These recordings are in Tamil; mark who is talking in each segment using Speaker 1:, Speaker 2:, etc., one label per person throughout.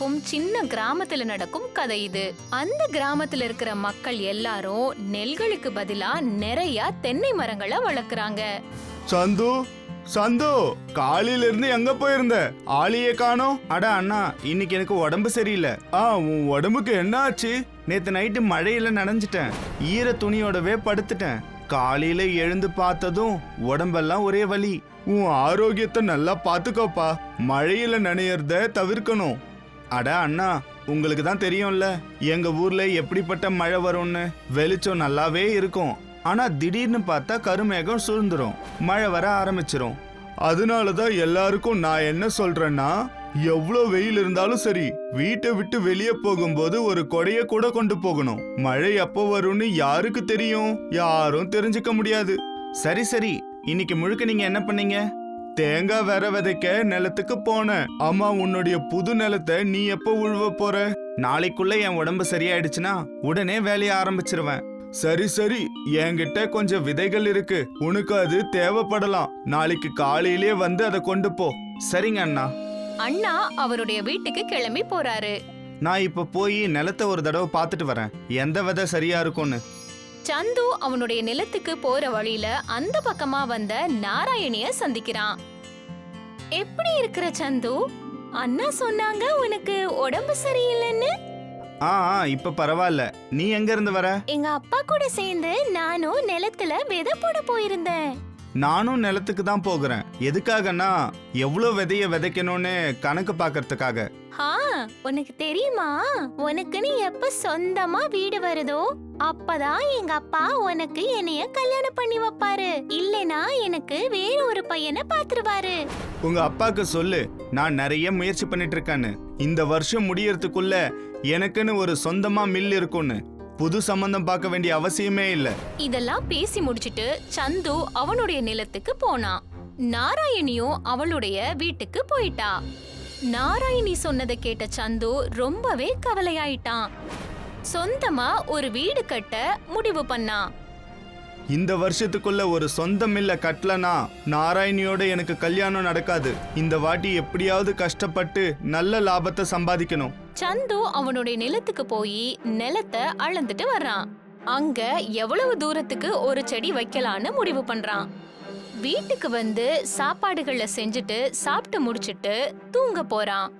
Speaker 1: இருக்கும் சின்ன கிராமத்துல நடக்கும் கதை இது. அந்த கிராமத்துல இருக்கிற மக்கள் எல்லாரும் நெல்களுக்கு பதிலா நிறைய தென்னை மரங்களை வளர்க்கறாங்க.
Speaker 2: சந்து சந்து காலையில இருந்து எங்க போயிருந்த? ஆளியே காணோம். அட அண்ணா இன்னைக்கு எனக்கு உடம்பு சரியில்லை. ஆ உன் உடம்புக்கு என்ன ஆச்சு? நேத்து நைட்டு மழையில நனைஞ்சிட்டேன். ஈர துணியோடவே படுத்துட்டேன். காலையில எழுந்து பார்த்ததும் உடம்பெல்லாம் ஒரே வலி. உன் ஆரோக்கியத்தை நல்லா பாத்துக்கோப்பா. மழையில நனையறத தவிர்க்கணும். அட அண்ணா உங்களுக்கு தான் தெரியும்ல எங்க ஊர்ல எப்படிப்பட்ட மழை வரும்னு. வெளிச்சம் நல்லாவே இருக்கும். ஆனா திடீர்னு பார்த்தா கருமேகம் சுருந்துரும். மழை வர ஆரம்பிச்சிரும். அதனால தான் எல்லாருக்கும் நான் என்ன சொல்றேன்னா எவ்வளோ வெயில் இருந்தாலும் சரி வீட்டை விட்டு வெளியே போகும்போது ஒரு கொடைய கூட கொண்டு போகணும். மழை எப்போ வரும்னு யாருக்கு தெரியும்? யாரும் தெரிஞ்சுக்க முடியாது. சரி சரி. இன்னைக்கு முழுக்க நீங்க என்ன பண்ணீங்க? தேங்காய் வேற விதைக்க நிலத்துக்கு போனேன் அம்மா உன்னுடைய புது நிலத்தை நீ எப்போ உழுவ போற? நாளைக்குள்ள என் உடம்பு சரியாயிடுச்சுன்னா உடனே வேலைய ஆரம்பிச்சிருவேன். சரி சரி. என்கிட்ட கொஞ்சம் விதைகள் இருக்கு. உனக்கு அது தேவைப்படலாம். நாளைக்கு காலையிலே வந்து அதை கொண்டு போ. சரிங்க அண்ணா.
Speaker 1: அண்ணா அவருடைய வீட்டுக்கு கிளம்பி போறாரு.
Speaker 2: நான் இப்ப போய் நிலத்தை ஒரு தடவை பார்த்துட்டு வரேன். எந்த விதை சரியா இருக்கும்னு.
Speaker 1: சந்து அவனுடைய நிலத்துக்கு போற வழியில அந்த பக்கமா வந்த நாராயணிய சந்திக்கிறான். எப்படி இருக்கிற சந்து? அண்ணா சொன்னாங்க உனக்கு உடம்பு சரியில்லைன்னு?
Speaker 2: ஆ ஆ, இப்ப பரவாயில்ல. நீ எங்க இருந்து வர?
Speaker 1: எங்க அப்பா கூட சேர்ந்து நானும் நிலத்துல விதை போட போயிருந்தேன்.
Speaker 2: நானும் நிலத்துக்கு தான் போகிறேன். எதுக்காகன்னா எவ்வளோ விதைய விதைக்கணும்னு கணக்கு பார்க்கறதுக்காக
Speaker 1: ஆ உனக்கு தெரியுமா? உனக்குன்னு எப்ப சொந்தமா வீடு வருதோ அப்பதான் எங்க அப்பா உனக்கு என்னைய கல்யாணம் பண்ணி வைப்பாரு. இல்லனா எனக்கு வேற ஒரு பையனை பாத்துருவாரு.
Speaker 2: உங்க அப்பாக்கு சொல்லு நான் நிறைய முயற்சி பண்ணிட்டு இருக்கேன்னு. இந்த வருஷம் முடியறதுக்குள்ள எனக்குன்னு ஒரு சொந்தமா மில் இருக்கும்னு. புது சம்பந்தம் பார்க்க வேண்டிய அவசியமே இல்லை.
Speaker 1: இதெல்லாம் பேசி முடிச்சிட்டு சந்து அவனுடைய நிலத்துக்கு போனான் நாராயணியும் அவளுடைய வீட்டுக்கு போயிட்டா. நாராயணி சொன்னதை கேட்ட சந்து ரொம்பவே கவலையாயிட்டான். சொந்தமா ஒரு வீடு கட்ட முடிவு பண்ணான்
Speaker 2: இந்த வருஷத்துக்குள்ள ஒரு சொந்த மில்ல கட்டலனா நாராயணியோட எனக்கு கல்யாணம் நடக்காது. இந்த வாட்டி எப்படியாவது கஷ்டப்பட்டு நல்ல லாபத்தை சம்பாதிக்கணும்.
Speaker 1: சந்து அவனுடைய நிலத்துக்கு போய் நிலத்தை அளந்துட்டு வர்றான். அங்க எவ்வளவு தூரத்துக்கு ஒரு செடி வைக்கலான்னு முடிவு பண்றான். வீட்டுக்கு வந்து சாப்பாடுகளை செஞ்சுட்டு சாப்பிட்டு முடிச்சிட்டு தூங்க போறான்.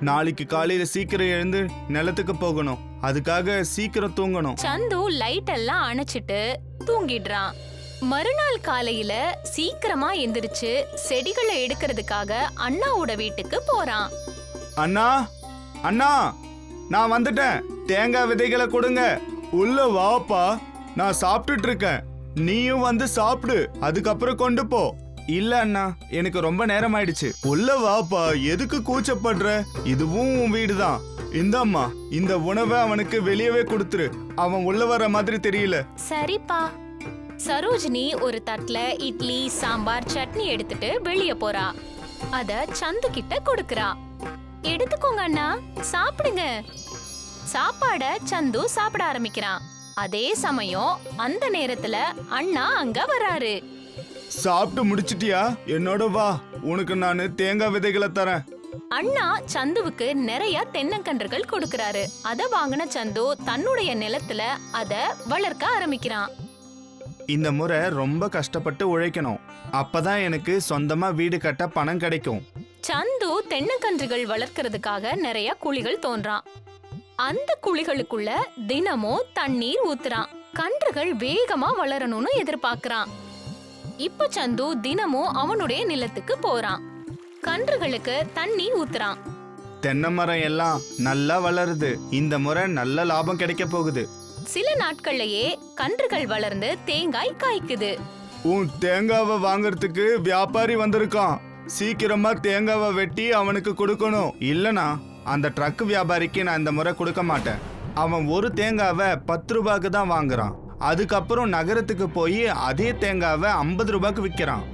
Speaker 2: நாளைக்கு காலையில சீக்கிரம் எழுந்து நிலத்துக்கு போகணும். அதுக்காக சீக்கிரம் தூங்கணும்.
Speaker 1: சந்து லைட் எல்லாம் அணைச்சிட்டு தூங்கிடுறான். மறுநாள் காலையில சீக்கிரமா எந்திரிச்சு செடிகளை எடுக்கிறதுக்காக அண்ணாவோட வீட்டுக்கு போறான்.
Speaker 2: அண்ணா! அண்ணா நான் வந்துட்டேன். தேங்காய் விதைகளை கொடுங்க. உள்ள வாப்பா நான் சாப்பிட்டுட்டு இருக்கேன் நீயும் வந்து சாப்பிடு. அதுக்கப்புறம் கொண்டு போ. இல்ல அண்ணா எனக்கு ரொம்ப நேரம் ஆயிடுச்சு. உள்ள வாப்பா எதுக்கு கூச்சப்படுற? இதுவும் உன் வீடுதான். இந்தாம்மா இந்த உணவை அவனுக்கு வெளியவே கொடுத்துரு. அவன் உள்ள வர மாதிரி தெரியல.
Speaker 1: சரிப்பா. சரோஜினி ஒரு தட்டுல இட்லி சாம்பார் சட்னி எடுத்துட்டு வெளியே போறா. அத சந்து கிட்ட கொடுக்கறா. எடுத்துக்கோங்க அண்ணா. சாப்பிடுங்க. சாப்பாட சந்து சாப்பிட ஆரம்பிக்கிறான். அதே சமயம் அந்த நேரத்துல அண்ணா அங்க வராரு.
Speaker 2: சாப்பிட்டு முடிச்சிட்டியா? என்னோட வா. உனக்கு நான் தேங்காய் விதைகளை தரேன்.
Speaker 1: அண்ணா சந்துவுக்கு நிறைய தென்னங்கன்றுகள் கொடுக்கறாரு. அத வாங்கின சந்து தன்னுடைய நிலத்துல அத வளர்க்க ஆரம்பிக்கிறான்.
Speaker 2: இந்த முறை ரொம்ப கஷ்டப்பட்டு உழைக்கணும். அப்பதான் எனக்கு சொந்தமா வீடு கட்ட பணம் கிடைக்கும்.
Speaker 1: சந்து தென்னங்கன்றுகள் வளர்க்கறதுக்காக நிறைய குழிகள் தோன்றான். அந்த குழிகளுக்குள்ள தினமும் தண்ணீர் ஊத்துறான். கன்றுகள் வேகமா வளரணும்னு எதிர்பார்க்கறான். இப்ப சந்து தினமும் அவனுடைய நிலத்துக்கு போறான். கன்றுகளுக்கு தண்ணி ஊத்துறான்.
Speaker 2: தென்னை மரம் எல்லாம் நல்லா வளருது. இந்த முறை நல்ல லாபம் கிடைக்க போகுது.
Speaker 1: சில நாட்கள்லயே கன்றுகள் வளர்ந்து தேங்காய் காய்க்குது.
Speaker 2: உன் தேங்காவை வாங்குறதுக்கு வியாபாரி வந்திருக்கான். சீக்கிரமா தேங்காவை வெட்டி அவனுக்கு கொடுக்கணும். இல்லனா அந்த ட்ரக் வியாபாரிக்கு நான் இந்த முறை கொடுக்க மாட்டேன். அவன் ஒரு தேங்காவை பத்து ரூபாய்க்கு தான் வாங்குறான். அதுக்கப்புறம் நகரத்துக்கு போய் அதே தேங்காவை ஐம்பது ரூபாய்க்கு விற்கிறான்.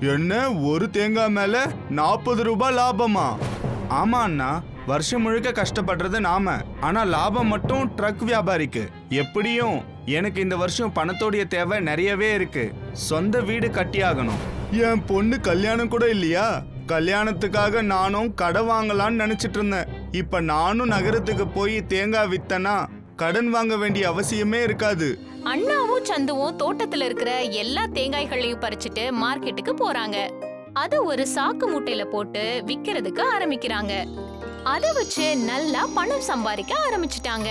Speaker 2: என்ன ஒரு தேங்காய் மேல நாற்பது ரூபாய் லாபமா? ஆமா அண்ணா வருஷம் முழுக்க கஷ்டப்படுறது நாம. ஆனா லாபம் மட்டும் ட்ரக் வியாபாரிக்கு. எப்படியும் எனக்கு இந்த வருஷம் பணத்தோடைய தேவை நிறையவே இருக்கு. சொந்த வீடு கட்டியாகணும். என் பொண்ணு கல்யாணம் கூட இல்லையா? கல்யாணத்துக்காக நானும் கடை வாங்கலாம்னு நினைச்சிட்டு இருந்தேன். இப்ப நானும் நகரத்துக்கு போய் தேங்காய் வித்தனா கடன் வாங்க வேண்டிய அவசியமே இருக்காது.
Speaker 1: அண்ணாவும் சந்துவும் தோட்டத்துல இருக்கிற எல்லா தேங்காய்களையும் பறிச்சுட்டு மார்க்கெட்டுக்கு போறாங்க. அத ஒரு சாக்கு மூட்டையில போட்டு விக்கிறதுக்கு ஆரம்பிக்கிறாங்க. அத வச்சு நல்லா பணம் சம்பாதிக்க ஆரம்பிச்சிட்டாங்க.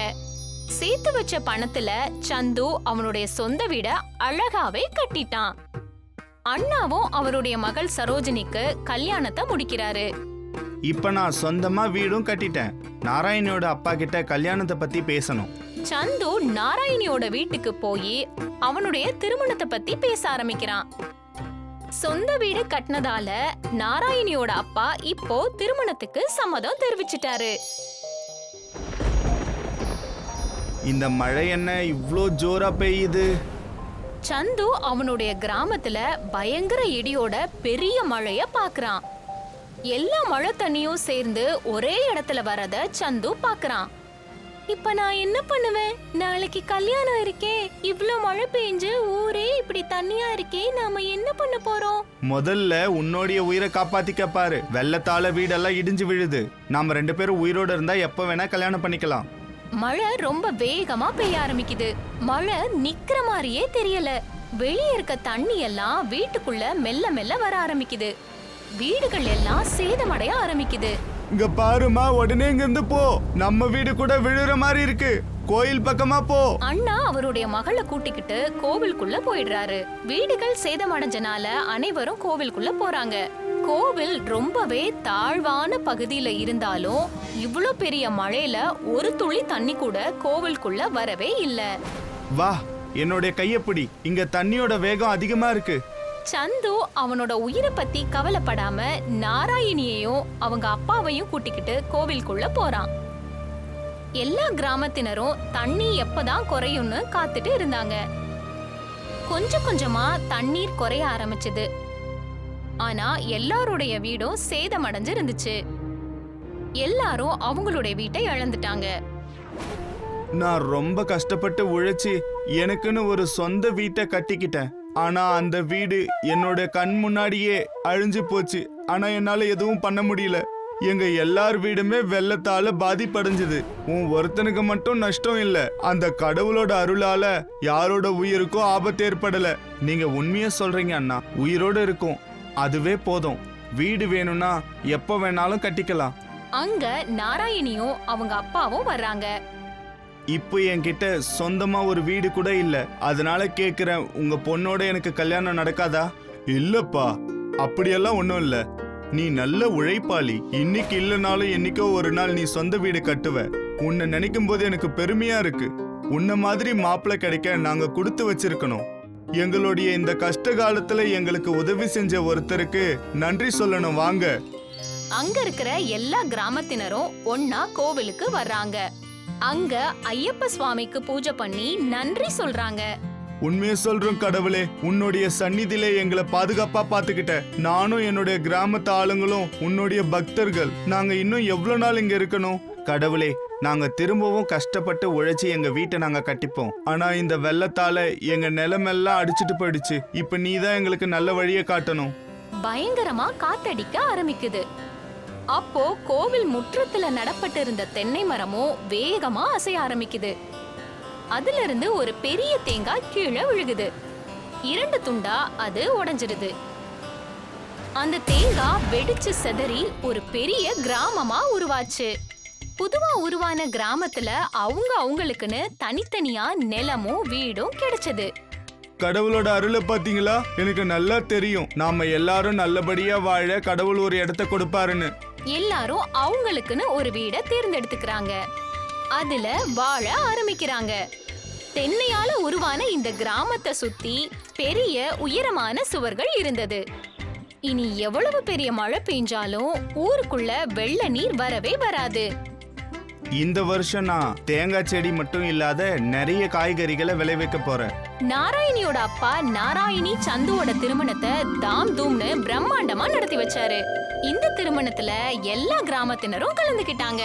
Speaker 1: சேர்த்து வச்ச பணத்துல சந்து அவனுடைய சொந்த வீட அழகாவே கட்டிட்டான். அண்ணாவும் அவருடைய மகள் சரோஜினிக்கு கல்யாணத்தை முடிக்கிறாரு.
Speaker 2: இப்ப நான் சொந்தமா வீடும் கட்டிட்டேன். நாராயணியோட அப்பா கிட்ட கல்யாணத்தை பத்தி பேசணும்.
Speaker 1: சந்து நாராயணியோட வீட்டுக்கு போய் அவனுடைய திருமணத்தை பத்தி பேச ஆரம்பிக்கிறான். சொந்த வீடு கட்டினதால நாராயணியோட அப்பா இப்போ திருமணத்துக்கு சம்மதம் தெரிவிச்சிட்டாரு.
Speaker 2: இந்த மழை என்ன இவ்ளோ ஜோரா பெய்யுது?
Speaker 1: சந்து அவனுடைய கிராமத்துல பயங்கர இடியோட பெரிய மழைய பாக்குறான். எல்லா மழை தண்ணியும் சேர்ந்து ஒரே இடத்துல வரத சந்து பாக்குறான். இப்ப நான் என்ன பண்ணுவேன்? நாளைக்கு கல்யாணம் இருக்கே இவ்ளோ மழை பெஞ்சு ஊரே இப்படி தண்ணியா இருக்கே நாம என்ன பண்ண போறோம்?
Speaker 2: முதல்ல உன்னோடைய உயிரை காப்பாத்திக்க பாரு. வெள்ளத்தால வீடெல்லாம் இடிஞ்சு விழுது. நாம ரெண்டு பேரும் உயிரோட இருந்தா எப்ப வேணா கல்யாணம் பண்ணிக்கலாம்.
Speaker 1: மழை ரொம்ப வேகமா பெய்ய ஆரம்பிக்குது. மழை நிக்கிற மாதிரியே தெரியல. வெளியே இருக்க தண்ணி எல்லாம் வீட்டுக்குள்ள மெல்ல மெல்ல வர ஆரம்பிக்குது. வீடுகள் எல்லாம் சேதமடைய ஆரம்பிக்குது.
Speaker 2: இங்க பாருமா உடனே இங்க இருந்து போ. நம்ம வீடு கூட விழுற மாதிரி இருக்கு. கோயில் பக்கமா போ.
Speaker 1: அண்ணா அவருடைய மகளை கூட்டிக்கிட்டு கோவிலுக்குள்ள போயிடுறாரு. வீடுகள் சேதமடைஞ்சனால அனைவரும் கோவிலுக்குள்ள போறாங்க. கோவில் ரொம்பவே தாழ்வான பகுதியில இருந்தாலும் இவ்ளோ பெரிய மழையில ஒரு துளி தண்ணி கூட கோவிலுக்குள்ள வரவே இல்ல.
Speaker 2: வா என்னுடைய கையப்பிடி இங்க தண்ணியோட வேகம் அதிகமா இருக்கு.
Speaker 1: சந்து அவனோட உயிரை பத்தி கவலைப்படாம நாராயணியையும் அவங்க அப்பாவையும் கூட்டிக்கிட்டு கோவிலுக்குள்ள போறான். எல்லா கிராமத்தினரும் தண்ணி எப்பதான் குறையும்னு காத்துட்டு இருந்தாங்க. கொஞ்சம் கொஞ்சமா தண்ணீர் குறைய ஆரம்பிச்சது. ஆனா எல்லாருடைய வீடும் சேதமடைஞ்சு இருந்துச்சு எல்லாரும் அவங்களுடைய வீட்டை இழந்துட்டாங்க.
Speaker 2: நான் ரொம்ப கஷ்டப்பட்டு உழைச்சி எனக்குன்னு ஒரு சொந்த வீட்டை கட்டிக்கிட்டேன். ஆனா அந்த வீடு என்னோட கண் முன்னாடியே அழிஞ்சு போச்சு. ஆனா என்னால எதுவும் பண்ண முடியல. எங்க எல்லார் வீடுமே வெள்ளத்தால பாதிப்படைஞ்சது. உன் ஒருத்தனுக்கு மட்டும் நஷ்டம் இல்ல. அந்த கடவுளோட அருளால யாரோட உயிருக்கும் ஆபத்து ஏற்படல. நீங்க உண்மையா சொல்றீங்க அண்ணா. உயிரோட இருக்கும். அதுவே போதும். வீடு வேணும்னா எப்ப வேணாலும் கட்டிக்கலாம்.
Speaker 1: அங்க நாராயணியும் அவங்க அப்பாவும் வர்றாங்க.
Speaker 2: இப்போ என்கிட்ட சொந்தமா ஒரு வீடு கூட இல்ல. அதனால கேக்குறேன் உங்க பொண்ணோட எனக்கு கல்யாணம் நடக்காதா? இல்லப்பா அப்படியெல்லாம் ஒண்ணும் இல்ல. நீ நல்ல உழைப்பாளி. இன்னைக்கு இல்லைனாலும் என்னைக்கோ ஒரு நாள் நீ சொந்த வீடு கட்டுவ. உன்னை நினைக்கும் போது எனக்கு பெருமையா இருக்கு. உன்ன மாதிரி மாப்பிள்ளை கிடைக்க நாங்க கொடுத்து வச்சிருக்கணும். எங்களுடைய இந்த கஷ்ட காலத்துல எங்களுக்கு உதவி செஞ்ச ஒருத்தருக்கு நன்றி சொல்லணும் வாங்க.
Speaker 1: அங்க இருக்கிற எல்லா கிராமத்தினரும் ஒன்னா கோவிலுக்கு வர்றாங்க. அங்க ஐயப்ப சுவாமிக்கு பூஜை பண்ணி நன்றி சொல்றாங்க.
Speaker 2: உண்மையை சொல்றோம் கடவுளே. உன்னுடைய சந்நிதியில எங்களை பாதுகாப்பா பாத்துக்கிட்ட நானும் என்னுடைய கிராமத்து ஆளுங்களும் உன்னுடைய பக்தர்கள். நாங்க இன்னும் எவ்வளவு நாள் இங்க இருக்கணும்? கடவுளே நாங்க திரும்பவும் கஷ்டப்பட்டு உழைச்சி எங்க வீட்டை நாங்க கட்டிப்போம். ஆனா இந்த வெள்ளத்தால எங்க நிலமெல்லாம் அடிச்சிட்டு போயிடுச்சு. இப்ப நீ தான் எங்களுக்கு நல்ல வழியை காட்டணும்.
Speaker 1: பயங்கரமா காத்தடிக்க ஆரம்பிக்குது. அப்போ கோவில் முற்றத்துல நடப்பட்டு இருந்த தென்னை மரமும் வேகமா அசைய ஆரம்பிக்குது. அதுல இருந்து ஒரு பெரிய தேங்காய் கீழே விழுகுது. இரண்டு துண்டா அது உடைஞ்சிருது அந்த தேங்காய் வெடிச்சு செதறி ஒரு பெரிய கிராமமா உருவாச்சு. புதுவா உருவான கிராமத்துல அவங்க அவங்களுக்குன்னு தனித்தனியா நிலமும் வீடும் கிடைச்சது.
Speaker 2: கடவுளோட அருளை பாத்தீங்களா? எனக்கு நல்லா தெரியும். நாம எல்லாரும் நல்லபடியா வாழ கடவுள் ஒரு இடத்த கொடுப்பாருன்னு.
Speaker 1: எல்லாரும் அவங்களுக்குன்னு ஒரு வீடை தேர்ந்தெடுத்துக்கிறாங்க. அதுல வாழ ஆரம்பிக்கிறாங்க. தென்னையால உருவான இந்த கிராமத்தை சுத்தி பெரிய உயரமான சுவர்கள் இருந்தது. இனி எவ்வளவு பெரிய மழை பெஞ்சாலும் ஊருக்குள்ள வெள்ள நீர் வரவே வராது.
Speaker 2: இந்த வருஷம் நான் தேங்காய் செடி மட்டும் இல்லாத நிறைய காய்கறிகளை விளைவிக்க போறேன்.
Speaker 1: நாராயணியோட அப்பா நாராயணி சந்துவோட திருமணத்தை தாம் தூம்னு பிரம்மாண்டமா நடத்தி வச்சாரு. இந்த திருமணத்துல எல்லா கிராமத்தினரும் கலந்துகிட்டாங்க